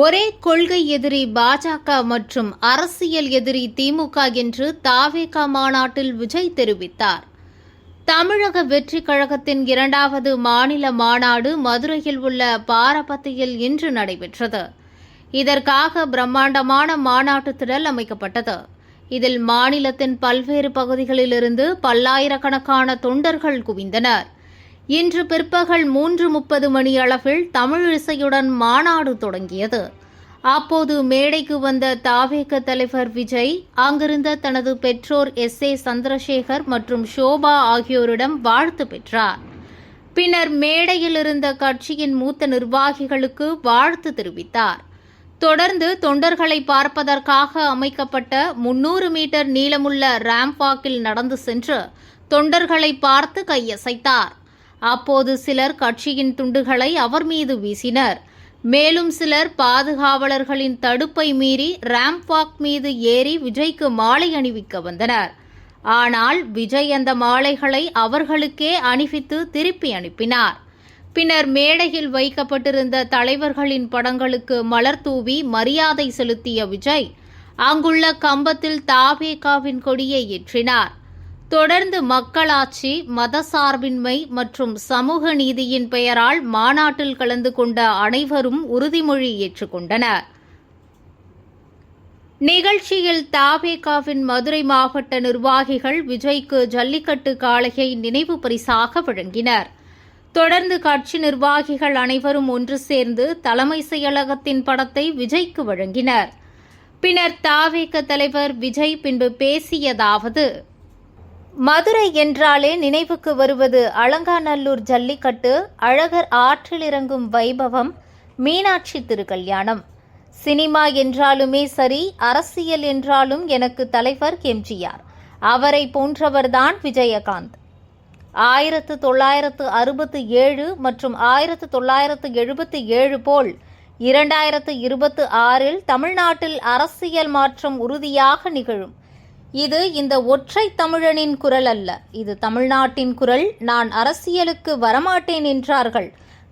ஒரே கொள்கை எதிரி பாஜக மற்றும் அரசியல் எதிரி திமுக என்று தாவேகா மாநாட்டில் விஜய் தெரிவித்தார். தமிழக வெற்றி கழகத்தின் இரண்டாவது மாநில மாநாடு மதுரையில் உள்ள பாரபத்தியில் இன்று நடைபெற்றது. இதற்காக பிரம்மாண்டமான மாநாட்டு திடல் அமைக்கப்பட்டது. இதில் மாநிலத்தின் பல்வேறு பகுதிகளிலிருந்து பல்லாயிரக்கணக்கான தொண்டர்கள் குவிந்தனர். இன்று பிற்பகல் மூன்று முப்பது மணி அளவில் தமிழ் இசையுடன் மாநாடு தொடங்கியது. அப்போது மேடைக்கு வந்த தாவேக தலைவர் விஜய் அங்கிருந்த தனது பெற்றோர் எஸ். ஏ. சந்திரசேகர் மற்றும் ஷோபா ஆகியோரிடம் வாழ்த்து பெற்றார். பின்னர் மேடையில் இருந்த கட்சியின் மூத்த நிர்வாகிகளுக்கு வாழ்த்து தெரிவித்தார். தொடர்ந்து தொண்டர்களை பார்ப்பதற்காக அமைக்கப்பட்ட முன்னூறு மீட்டர் நீளமுள்ள ராம்பாக்கில் நடந்து சென்று தொண்டர்களை பார்த்து கையசைத்தார். அப்போது சிலர் கட்சியின் துண்டுகளை அவர் மீது வீசினர். மேலும் சிலர் பாதுகாவலர்களின் தடுப்பை மீறி ரேம்ப் வாக் மீது ஏறி விஜய்க்கு மாலை அணிவிக்க வந்தனர். ஆனால் விஜய் அந்த மாலைகளை அவர்களுக்கே அணிவித்து திருப்பி அனுப்பினார். பின்னர் மேடையில் வைக்கப்பட்டிருந்த தலைவர்களின் படங்களுக்கு மலர் தூவி மரியாதை செலுத்திய விஜய் அங்குள்ள கம்பத்தில் தாவேகாவின் கொடியை ஏற்றினார். தொடர்ந்து மக்களாட்சி மதசார்பின்மை மற்றும் சமூக நீதியின் பெயரால் மாநாட்டில் கலந்து கொண்ட அனைவரும் உறுதிமொழி ஏற்றுக்கொண்டனர். நிகழ்ச்சியில் தாவேகாவின் மதுரை மாவட்ட நிர்வாகிகள் விஜய்க்கு ஜல்லிக்கட்டு காளையை நினைவு பரிசாக வழங்கினர். தொடர்ந்து கட்சி நிர்வாகிகள் அனைவரும் ஒன்று சேர்ந்து தலைமை செயலகத்தின் படத்தை விஜய்க்கு வழங்கினர். பின்னர் தாவேக தலைவர் விஜய் பின்பு பேசியதாவது மதுரை என்றாலே நினைவுக்கு வருவது அலங்காநல்லூர் ஜல்லிக்கட்டு அழகர் ஆற்றில் இறங்கும் வைபவம் மீனாட்சி திருக்கல்யாணம். சினிமா என்றாலுமே சரி அரசியல் என்றாலும் எனக்கு தலைவர் எம்ஜிஆர். அவரை போன்றவர்தான் விஜயகாந்த். ஆயிரத்து தொள்ளாயிரத்து அறுபத்து ஏழு மற்றும் ஆயிரத்து தொள்ளாயிரத்து எழுபத்தி ஏழு போல் இரண்டாயிரத்து இருபத்து ஆறில் தமிழ்நாட்டில் அரசியல் மாற்றம் உறுதியாக நிகழும். இது இந்த ஒற்றை தமிழனின் குரல் அல்ல. இது தமிழ்நாட்டின் குரல். நான் அரசியலுக்கு வரமாட்டேன் என்றார்கள்.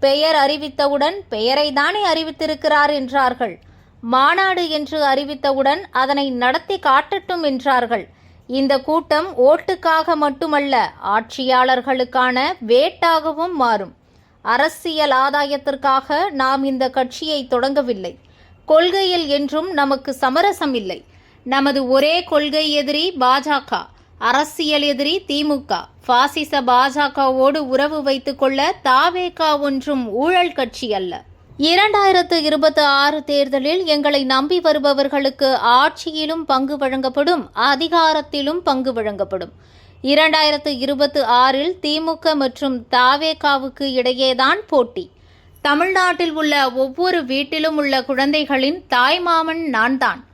பெயர் அறிவித்தவுடன் பெயரை தானே அறிவித்திருக்கிறார் என்றார்கள். மாநாடு என்று அறிவித்தவுடன் அதனை நடத்தி காட்டட்டும் என்றார்கள். இந்த கூட்டம் ஓட்டுக்காக மட்டுமல்ல ஆட்சியாளர்களுக்கான வேட்டாகவும் மாறும். அரசியல் ஆதாயத்திற்காக நாம் இந்த கட்சியை தொடங்கவில்லை. கொள்கையில் என்றும் நமக்கு சமரசம் இல்லை. நமது ஒரே கொள்கை எதிரி பாஜக அரசியல் எதிரி திமுக. பாசிச பாஜகவோடு உறவு வைத்துக் கொள்ள தாவேகா ஒன்றும் ஊழல் கட்சி அல்ல. இரண்டாயிரத்து இருபத்தி ஆறு தேர்தலில் எங்களை நம்பி வருபவர்களுக்கு ஆட்சியிலும் பங்கு வழங்கப்படும் அதிகாரத்திலும் பங்கு வழங்கப்படும். இரண்டாயிரத்து இருபத்தி ஆறில் திமுக மற்றும் தாவேகாவுக்கு இடையேதான் போட்டி. தமிழ்நாட்டில் உள்ள ஒவ்வொரு வீட்டிலும் உள்ள குழந்தைகளின் தாய்மாமன் நான்தான்.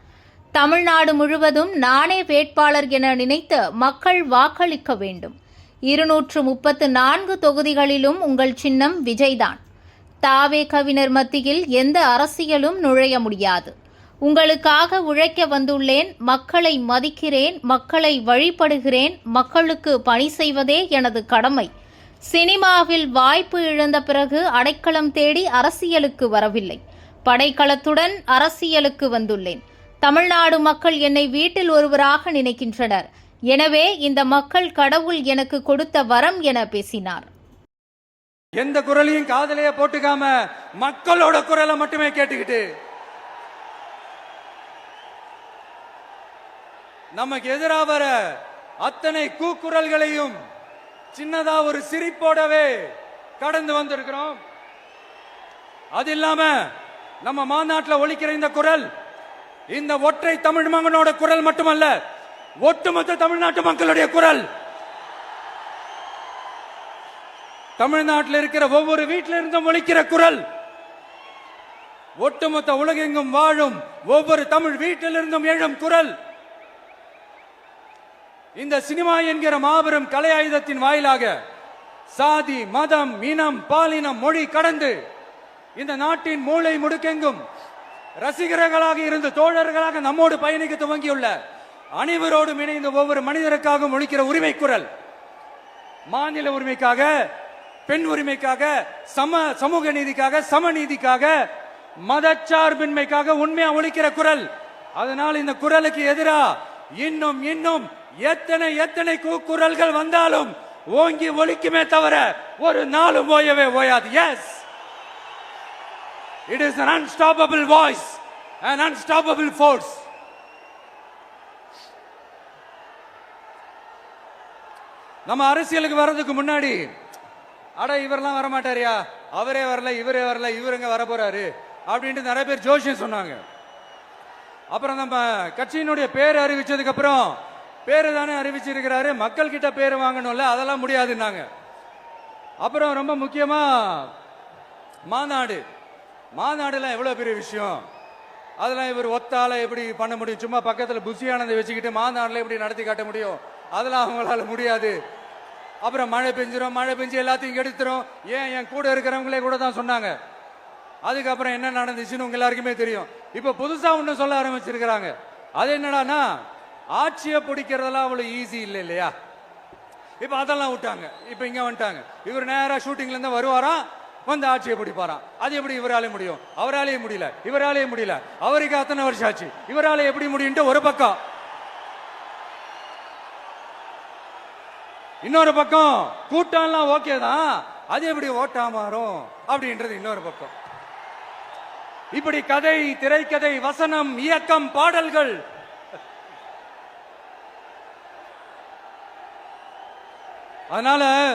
தமிழ்நாடு முழுவதும் நானே வேட்பாளர் என நினைத்து மக்கள் வாக்களிக்க வேண்டும். இருநூற்று முப்பத்து நான்கு தொகுதிகளிலும் உங்கள் சின்னம் விஜய்தான். தாவே கவிஞர் மத்தியில் எந்த அரசியலும் நுழைய முடியாது. உங்களுக்காக உழைக்க வந்துள்ளேன் மக்களை மதிக்கிறேன் மக்களை வழிபடுகிறேன் மக்களுக்கு பணி செய்வதே எனது கடமை. சினிமாவில் வாய்ப்பு இழந்த பிறகு அடைக்கலம் தேடி அரசியலுக்கு வரவில்லை. படைக்கலத்துடன் அரசியலுக்கு வந்துள்ளேன். தமிழ்நாடு மக்கள் என்னை வீட்டில் ஒருவராக நினைக்கின்றனர். எனவே இந்த மக்கள் கடவுள் எனக்கு கொடுத்த வரம் என பேசினார். எந்த குரலையும் காதலைய போட்டுக்காம மக்களோட குரலை மட்டுமே கேட்டுக்கிட்டு நமக்கு எதிராக வர அத்தனை கூக்குரல்களையும் சின்னதா ஒரு சிரிப்போடவே கடந்து வந்திருக்கிறோம். அது இல்லாம நம்ம மாநாட்டில் ஒழிக்கிற இந்த குரல் இந்த ஒற்றை தமிழ் மகனோட குரல் மட்டுமல்ல ஒட்டுமொத்த தமிழ்நாட்டு மக்களுடைய குரல். தமிழ்நாட்டில் இருக்கிற ஒவ்வொரு வீட்டில இருந்தும் ஒழிக்கிற குரல். ஒட்டுமொத்த உலகெங்கும் வாழும் ஒவ்வொரு தமிழ் வீட்டிலிருந்தும் எழும் குரல். இந்த சினிமா என்கிற மாபெரும் கலை ஆயுதத்தின் வாயிலாக சாதி மதம் இனம் பாலினம் மொழி கடந்து இந்த நாட்டின் மூளை முடுக்கெங்கும் ரசிகர்களாக இருந்து தோழர்களாக நம்மோடு பயணிக்க துவங்கியுள்ள அனைவரோடும் இணைந்து ஒவ்வொரு மனிதருக்காகவும் ஒழிக்கிற உரிமை குரல். மாநில உரிமைக்காக பெண் உரிமைக்காக சம சமூக நீதிக்காக சமநீதிக்காக மதச்சார்பின்மைக்காக உண்மையா ஒழிக்கிற குரல். அதனால் இந்த குரலுக்கு எதிரா இன்னும் இன்னும் எத்தனை எத்தனை குரல்கள் வந்தாலும் ஓங்கி ஒழிக்குமே தவிர ஒரு நாளும் ஓயவே ஓயாது. Yes it is an unstoppable voice an unstoppable force. நம்ம அரசியலுக்கு வர்றதுக்கு முன்னாடி அட இவரெல்லாம் வர மாட்டாரியா அவரே வரல இவரே வரல இவருங்க வர போறாரு அப்படின்ட்டு நிறைய பேர் ஜோஷியம் சொன்னாங்க. அப்புறம் நம்ம கட்சியினுடைய பேர் அறிவிச்சதுக்கு அப்புறம் பேரு தானே அறிவிச்சிருக்கிறாரு. மக்கள் கிட்ட பேர் வாங்கணும்ல அதெல்லாம் முடியாதுன்னாங்க. அப்புறம் ரொம்ப முக்கியமா மாநாடு. மாநாடுலாம் எவ்வளோ பெரிய விஷயம்? அதெல்லாம் இவர் ஒத்தால எப்படி பண்ண முடியும்? சும்மா பக்கத்தில் புசியானதை வச்சுக்கிட்டு மாநாடுல எப்படி நடத்தி காட்ட முடியும்? அதெல்லாம் அவங்களால முடியாது. அப்புறம் மழை பெஞ்சிரும் மழை பெஞ்சு எல்லாத்தையும் கெடுத்துரும். ஏன் என் கூட இருக்கிறவங்களே கூட தான் சொன்னாங்க. அதுக்கப்புறம் என்ன நடந்துச்சுன்னு உங்க எல்லாருக்குமே தெரியும். இப்போ புதுசாக ஒன்று சொல்ல ஆரம்பிச்சிருக்கிறாங்க. அது என்னடான்னா ஆட்சியை பிடிக்கிறதெல்லாம் அவ்வளோ ஈஸி இல்லை இல்லையா? இப்போ அதெல்லாம் விட்டாங்க. இப்போ இங்கே வந்துட்டாங்க. இவர் நேராக ஷூட்டிங்லேருந்து வருவாராம். வந்து ஆட்சியை பிடிப்பாராம் அது எப்படி இவராலே முடியும்? அவராலே முடியல. இவராலே முடியல. அவருக்கு அத்தனை வருஷம் ஆச்சு. இவராலே எப்படி முடியும்ட்டு ஒரு பக்கம். இன்னொரு பக்கம் கூட்டம்லாம் ஓகே தான். அது எப்படி ஓட்டா மாறும்? அப்படின்றது இன்னொரு பக்கம். இப்படி கதை திரைக்கதை வசனம் இயக்கம் பாடல்கள். அதனால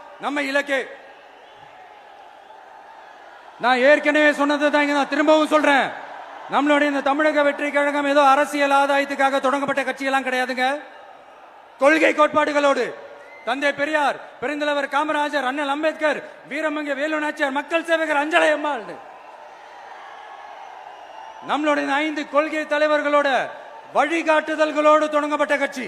நம்ம இலக்கு. நான் ஏற்கனவே சொன்னது தான் இங்க நான் திரும்பவும் சொல்றேன். நம்மளுடைய இந்த தமிழக வெற்றி கழகம் ஏதோ அரசியல் ஆதாயத்துக்காக தொடங்கப்பட்ட கட்சியெல்லாம் கிடையாதுங்க. கொள்கை கோட்பாடுகளோடு. தந்தை பெரியார் பெருந்தலைவர் காமராஜர் அண்ணல் அம்பேத்கர் வீரமங்க வேலு நாச்சியார் மக்கள் சேவகர் அஞ்சலை அம்மாள் நம்மளுடைய ஐந்து கொள்கை தலைவர்களோட வழிகாட்டுதல்களோடு தொடங்கப்பட்ட கட்சி.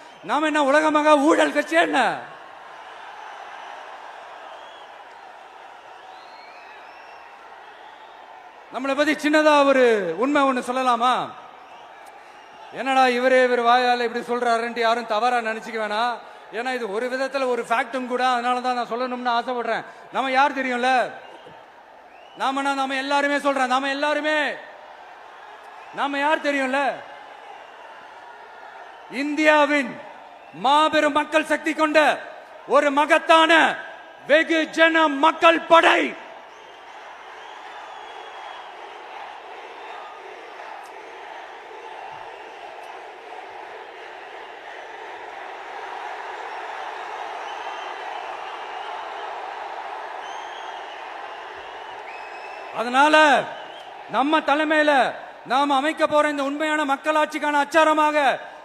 நாம என்ன உலகமாக ஊழல் கட்சி என்ன? நம்மளை பத்தி சின்னதா ஒரு உண்மை ஒண்ணு சொல்லலாமா? என்னடா இவரே இவர் வாயால் இப்படி சொல்றாருன்ட்டு யாரும் தவறா நினைச்சுக்க வேணாம் ஏன்னா இது ஒரு விதத்துல ஒரு ஃபேக்டும் கூட அதனால தான் நான் சொல்லணும்னு ஆசைப்படுறேன். நம்ம யார் தெரியும்ல? நாமனா நாம எல்லாருமே சொல்றேன் நாம எல்லாருமே நாம யார் தெரியும்ல? இந்தியாவின் மாபெரும் மக்கள் சக்தி கொண்ட ஒரு மகத்தான வெகுஜன மக்கள் படை. அதனால நம்ம தலைமையில நாம் அமைக்க போற இந்த உண்மையான மக்களாட்சிக்கான அச்சாரமாக